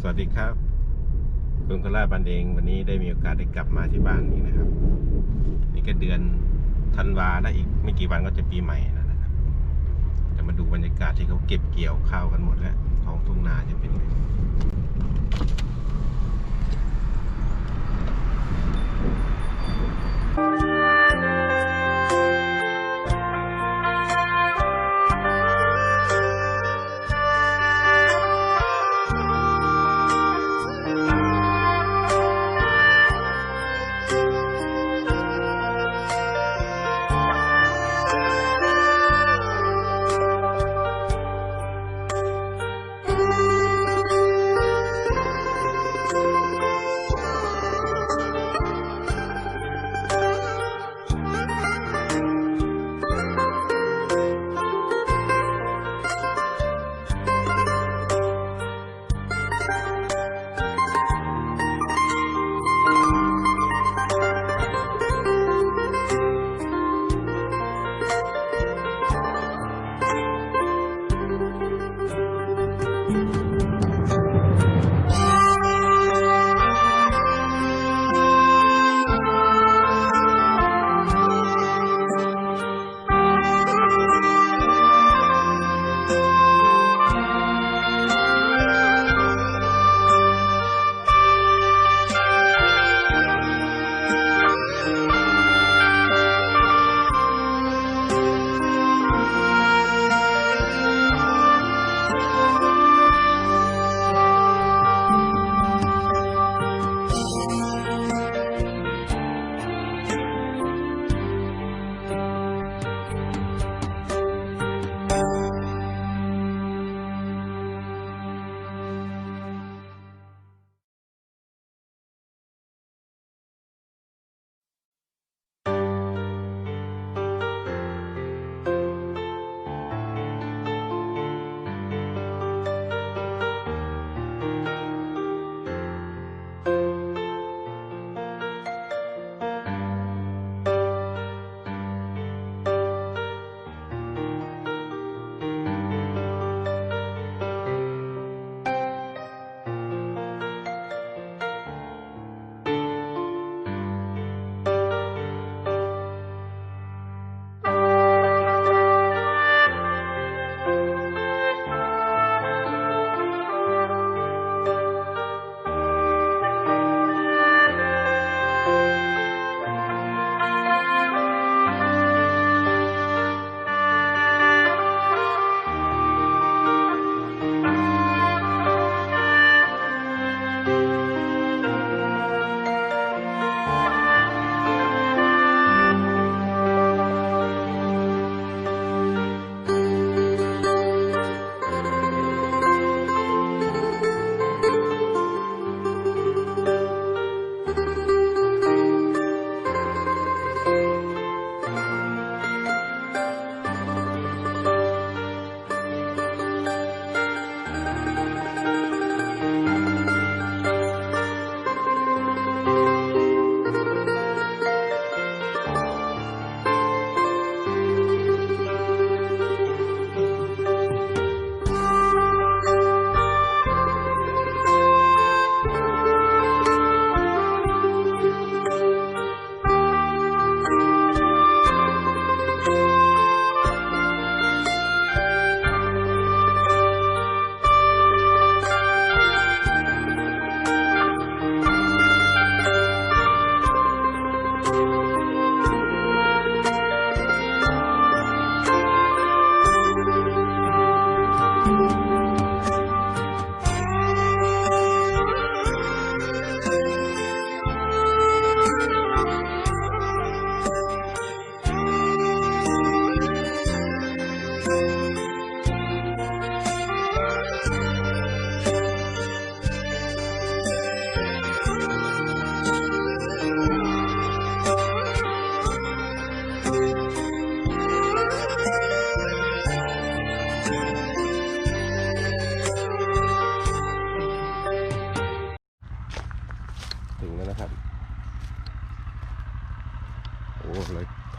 สวัสดีครับคุณกล่าบันเองวันนี้ได้มีโอกาสได้กลับมาที่บ้านนี้นะครับ นี่ก็เดือนธันวาแล้วอีกไม่กี่วันก็จะปีใหม่แล้วนะครับจะมาดูบรรยากาศที่เขาเก็บเกี่ยวข้าวกันหมดแล้วท้องทุ่งนาจะเป็นไงถึง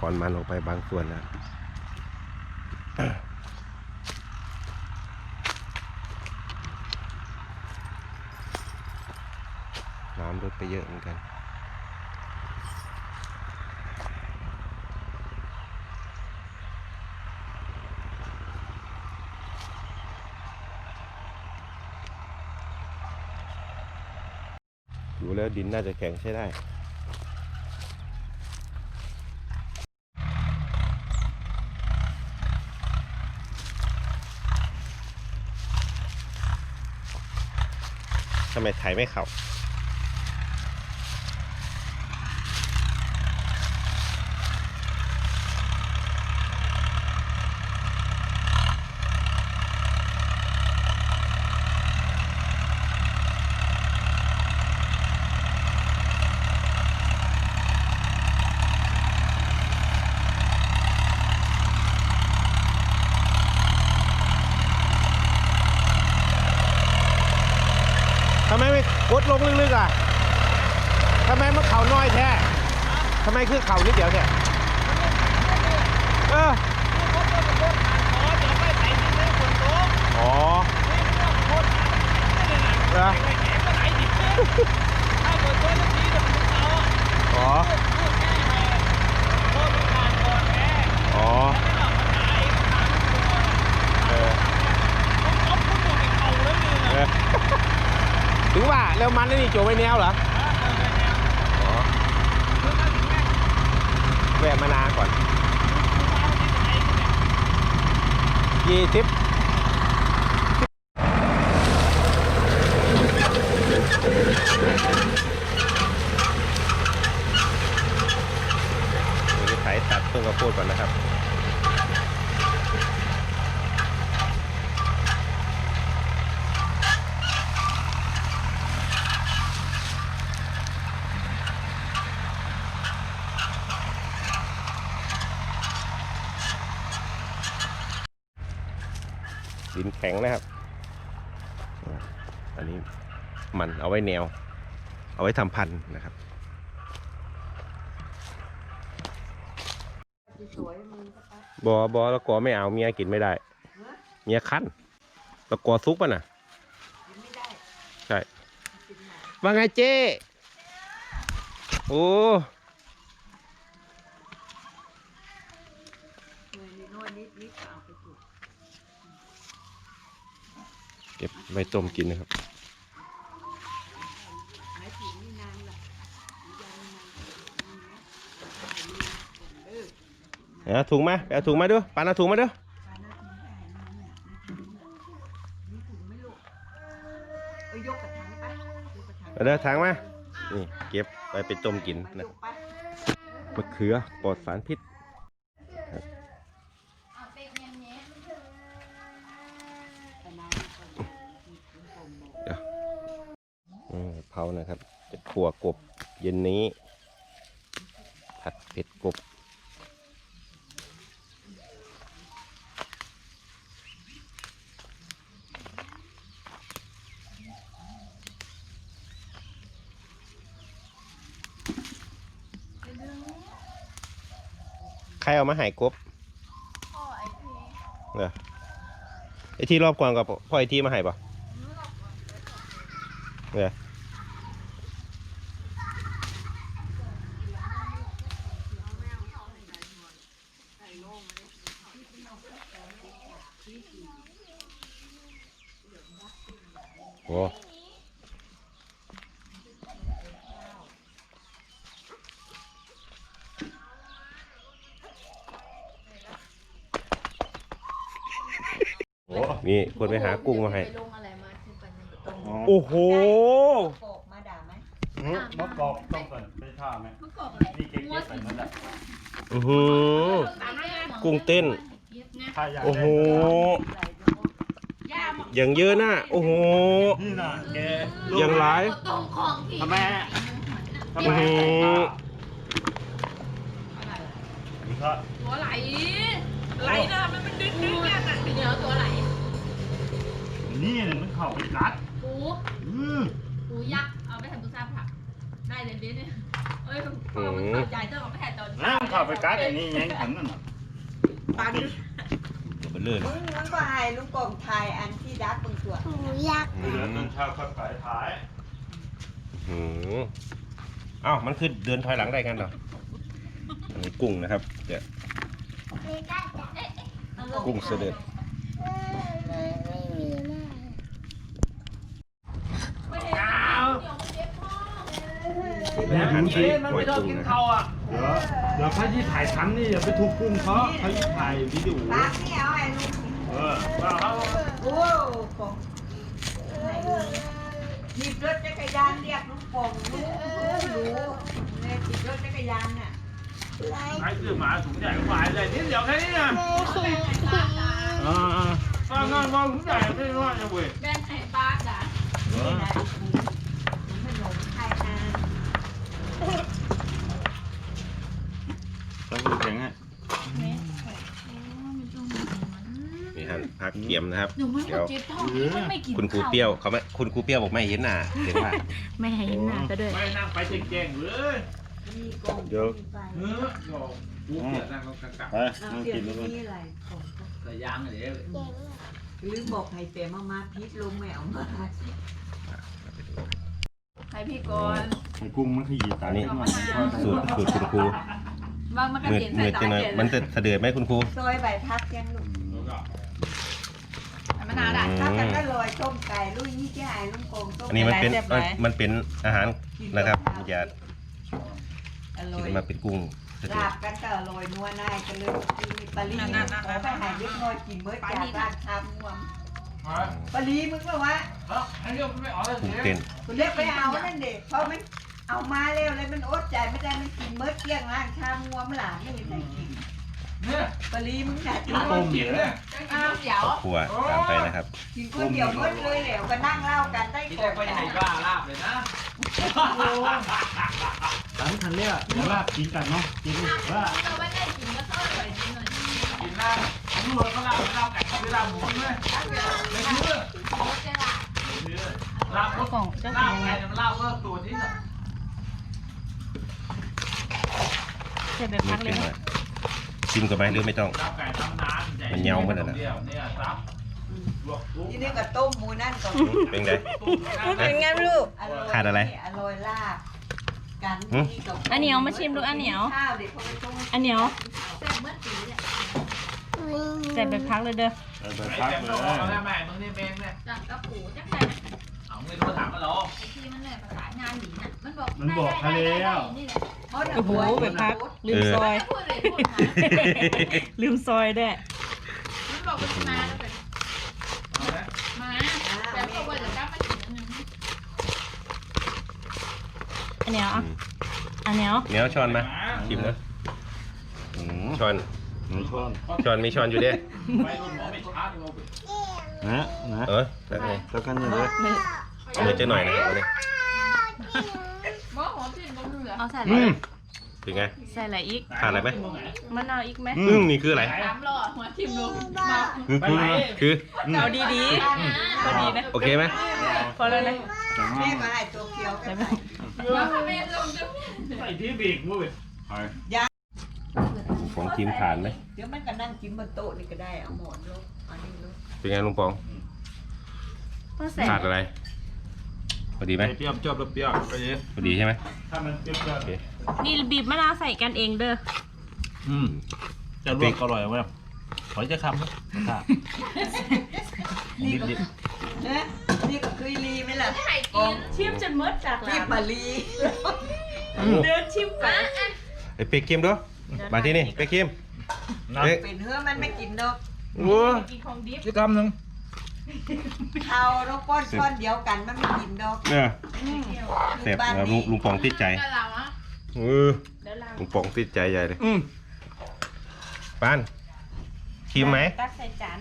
อนมันลงไปบางส่วนแล้วน้ำลดไปเยอะเหมือนกันดูแล้วดินน่าจะแข็งใช้ได้ ทำไมไถไม่เข้าำไมไม่กดลงลึกๆอะทำไมมันเข่าน้อยแท้ทำไมคือเข่านิดเดียวเนี่ยเอออ๋อเหรออ๋ออ๋อเออ เออ ถึงว่าแล้วมันนี่โจไปแนวเหรออ๋อแวะมานาก่อนยี่สิบเดี๋ยวจะไถตัดต้นกระโพดก่อนนะครับ ดิ นแข็งนะครับ อันนี้มันเอาไว้แนว เอาไว้ทำพันธุ์นะครับสวยมึงก็ไปบอบอแล้วกอไม่เอาเมียกินไม่ได้ เมียคั้นแล้วกอซุกป่ะน่ะกินไม่ได้ใช่กินหนาว่าไงเจ้โอ้ หน่วยนิดหน่วยนิดนิดเอาไปจุด เก็บไว้ต้มกินนะครับหมายถึงนี่นานละยังนานนี่นะเออเอาถุงมาไปเอาถุงมาดูปานเอาถุงมาดูปลาหน้าทิ้งได้นะเนี่ยนี่ถุงไม่ลูกเอ้ยยกกระถางไปยกกระถางเอาเด้อถังมานี่เก็บไปไปต้มกินไปนะยกไปมะเขือปลอดสารพิษ ปลาหน้าก่อนมีถุงกลมบอก เดี๋ยวอืม เผานะครับ จะขั่วกบเย็นนี้ ผัดเผ็ดกบใครเอามาใหายกบเหรอไอที่รอบก่อนกับพ่อไอที่มาใหายปะเหรอ โอ้นี่คนไปหากุ้งมาให้ไปลงอะไรมาคือปันยังตรงโอ้โหโปกมาด่าไหมมะกอกต้องก่อนไปท่าไหมเมื่อก่อนอะไรนี่เก๊กๆใส่นั่นแหละอือหือ กุ้งเต้น ถ้าอยากโอ้โหใส่เดี๋ยวย่ามาอย่างเยอะนะโอ้โห นี่น่ะแกอย่างไรตรงของที่ทำไมทำอื้ไมอหือ นี่ก็ตัวไหล ไหลนะมันเป็นดึงดึงกันอะเดี๋ยวตัวไหลนี่เนี่ยมันเข้าไปกัดปูอือปูยักษ์เอาไปทำตุ๊กตาผัก ได้เลยเดี๋ยวนี้เอ้ยพ่อมันเข้าใจเจ้าของไปแทนตอนแล้วมันเข้าไปกัดอันนี้ยังขันนั่นน่ะปัน ตัวเลเลอร์มึงมึงก็ให้ลุงกองถ่ายอันที่ดักบนตัวเดี๋ยวตอนเช้าค่อยไปถ่ายออืมเอ้ามันคือเดินถอยหลังได้กันเหรออันนี้กุ้งนะครับเดี๋ยวกุ้งเสด็จอาหารไทยมันหอยไม่ชอบกุ้งกินนะครัข้าบวอะ เดี๋ยวเดี๋ยวเขาที่ถ่ายทำนี่อย่าไปทุบกุ้งเขาเขาที่ถ่ายวิดีโอปากนี่เอาไอ้ลูกเออว่าเขาโอ้ของหยิบรถจักรยานเรียกลูกโป่งลูกรู้เนี่ยหยิบรถจักรยานน่ะขายซื้อหมาถุงใหญ่กว่าเลยนิดเดียวแค่นี้นะอ่าๆฟังงานว่าถุงใหญ่ไม่ว่าจะเว้ยแบนไข่ปลาจ้ะ นี่ครับพักเกียมนะครับ หนูไม่เดี๋ยวเจ็บท้องมันไม่กินคุณครูเปรี้ยวเขาไม่คุณครูเปรี้ยวบอกไม่เห็นหน้าเห็นว่า ไม่ให้เห็นหน้าก็ด้วยไม่นั่งไปแจ้งๆเลยมีกล่องมีไฟเออโยมกูเกลียดนั่งก็กลับไปเอานั่งเปลี่ยกินนแล้วกันนี่อะไรของใส่ยางเลยหรือบอกให้เปลี่ยนมามาพิษลมแมวมาไข่พี่ก่อนไอ้กุ้งมันขยี้ตาอันนี้ขึ้นมาสูตรสูตรคุณครูบางมันก็มืดเห็นมืใส่ดตาจังเลยเห็นมันจะเสด็จไหมคุณครูซอยใบพัดยังลูกมะนาวได้ถ้ากันก็ลอยต้มไก่ลุยนี่ที่หายลุงโกงต้มอันนี้มันเป็นมันมันเป็นอาหารนะครับอย่าอร่คิอดยมาเป็นกุ้งเสด็ลาจบกันก็อร่อยนัวนายกันเลยมีปลาลีขอไปหายเล็กน้อยกินเมื่อจากบ้านทำวมปลาลีมึงก็ว่าเออไอ้เรื่องไม่ออกเลยกุ้งเต้นคุณเรียกไปเอานั่นเด็กเพราะมันเอามาเร็วเลยมันอดใจไม่ได้มันกินเมื่อเที่ยงล่างชามวมหลานไม่เห็นได้กิน เนี่ยปลาลีมึงอยากกินต้มเดี๋ยวเนี่ยอ้าวเดี๋ยวครัวตามไปนะครับ กินก๋วยเตี๋ยวเมื่อเลยแล้วก็นั่งเล่ากันได้กินก่ได้อนไปไหนบ้าลาบเลยนะสำคัญเลยอะเดี๋ยวว่ากินกันเนาะกินว่าเราไม่ได้กินก็ต้องอร่อยนิดหน่อยกินลาบผมรู้ว่าเขาลาบลาบไก่เขาไม่ลาบหมูเลยไม่เชื่อโอเคละไม่เชื่อลาบเจ้าของเจ้าขลาอบงไก่มันลาบเพิ่มตัวนี้เหรอจะแบบมืพัดกเลเป็ยนหน่อย ชิมกับไหมหรือไม่ต้องลาบไก่ทำนานมันเหนียวหมดเลยนะเดียวเนี่ยครับลวกปุ๊บที่นี่ก็ต้มหมูนั่นก่อนเป็นไง เป็นไงลูกขาดอะไรอร่อยลาบกันหืมนี่กับอันเหนียวมาชิมดูอันเหนียว ข้าวเด็กเขาไปต้มอันเหนียวแต่เมื่อปีเนี่ยแต่แบบพักเลยเด้อไปไอ้พักแกมเลต้องบอกยแล้วแม่มึงนี่เมงเนี่ยจากกระปูจักใส่เอาเงินโทรถามมาหรอ ไอ้ที่มันเลยประสาน งานหนีนะมันบอกมันบอกเขาแล้วนี่แหละเพราะโอ้โหแบบพัก ลืมซอยไม่พูดเลยพูดมาลืมซอยด้วยมันบอกว่ามาแล้วเป็นเอาไหมมาแต่พอวันจะกลับมาถึงนึงอันเหนียวอะอันเหนียวเหนียวช้อนมาชิมนะอืมช้อนหนูช้อนช้อนมีช้อนอยู่เด้ไปโดนหมอไม่ช้าที่เราไปนะนะเออแล้วไงแล้วกันอย่างเลยเอามือเจะหน่อยนะครับเอาเลย หมอหัวผิดบนเรือเอาใส่อะไรอืมเป็นไงใส่อะไรอีกขาดอะไรไหมมะนาวอีกไหมอืมนี่คืออะไรสามหลอดหัวทิ่มลงมาคือคือคือเอาดีพอดีนะโอเคไหมๆพอแล้วนะจังแม่ห้าก็ให้ตัวเขียวกันไปมาเมนลงจะใส่ที่บีกมุ้ยไปของทีมผ่านไหมเดี๋ยวมันก็นั่งกินบนโต๊ะนี่ก็ได้เอาหมอนลงอันนี้ลงเป็นไงลุงปองต้องใส่ขาดอะไร พอดีไหมเปรี้ยวจบแล้วเปรี้ยวไปเลยพอดีใช่ไหมถ้ามันเปรี้ยวโอเคนี่บีบมะนาวใส่กันเองเด้ออืมจะลวกอร่อยไหมขอจะคำนะนี่ก็เอ๊ะนี่ก็คือลีไหมล่ะไข่กินชิมจนมดจากนี่ร้านปลาลีเดินชิมไปไอ้เป็กเค็มด้วยมาที่นี่เป็กเค็มเป็กเป็นเฮือมันไม่กินดอกโอ้กินของดิบจะคำหนึ่ง เขาเราป้อนช้อนเดียวกันมันไม่กินดอกเนี่ยแสบนะครับลุงลุงปองติดใจกระลาอะเออเดี๋ยวล้างลุงปองติดใจใหญ่เลยอืมปานชิมไหมตักใส่จาน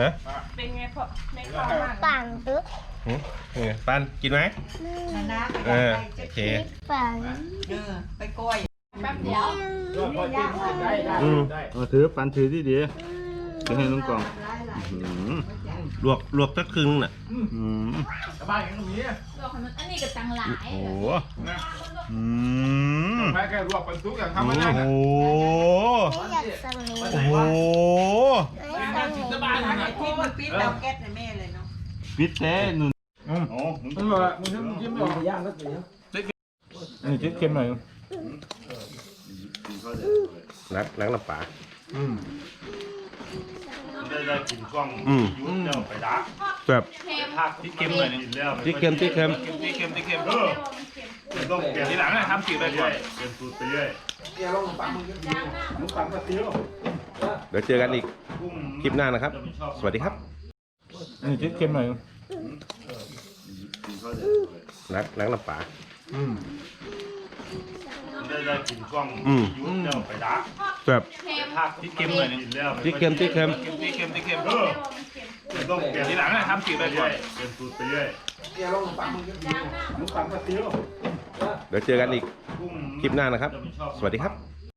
ฮะเป็นไงพ่อในคลองมากปังปึ๊บหืมเป็นไงปานกินไหมนะนะเออไปโอเคปังเออไปกล้อยแป๊บเดียวนี่ยากมากได้ได้อืมได้ เอาถือปันถือที่ดีจะให้ลุงกองหลายหลายอืม ลวกลวกสักครึ่งน่ะอืมกระบ้านอย่างนี้เรื่องของมันอันนี้กับตังหลายโอ้โหอืมแม่แค่รวบเป็นทุกอย่างโอ้ทำไม่ได้โหไม่อยากสั่งนี้โอ้โหไม่สั่งนี้สบายอันนะนี้ที่มันปีนเตาแก๊สในแม่เลยเนาะปิดเต้นุ่นอืมโอ้มึงอร่อยมึงชิมชิมหน่อยย่างแล้วสิอันนี้เค็มหน่อยนักนักน้ำปลาอืมได้ ได้กินช่วงอืม ยุ่งเดียวไปดักแบบภาคที่เค็มหน่อยนึงแล้วที่เค็มที่เค็มที่เค็มที่เค็มเออต้องเปลี่ยนทีหลังนะทำสีไปก่อนเปลี่ยนสูตรไปเรื่อยเดี๋ยวเจอกันอีกคลิปหน้านะครับ สวัสดีครับอันนี้เค็มหน่อยนักนักน้ำปลาอืม ได้ได้กินช่วงอืม ยุ่งเดียวไปดักแบบภาคที่เค็มหน่อยนึงแล้วที่เค็มที่เค็มที่เค็มที่เค็มเออต้องเปลี่ยนทีหลังนะทำสีไปก่อนเปลี่ยนสูตรไปเรื่อยเดี๋ยวเจอกันอีก คลิปหน้านะครับ สวัสดีครับ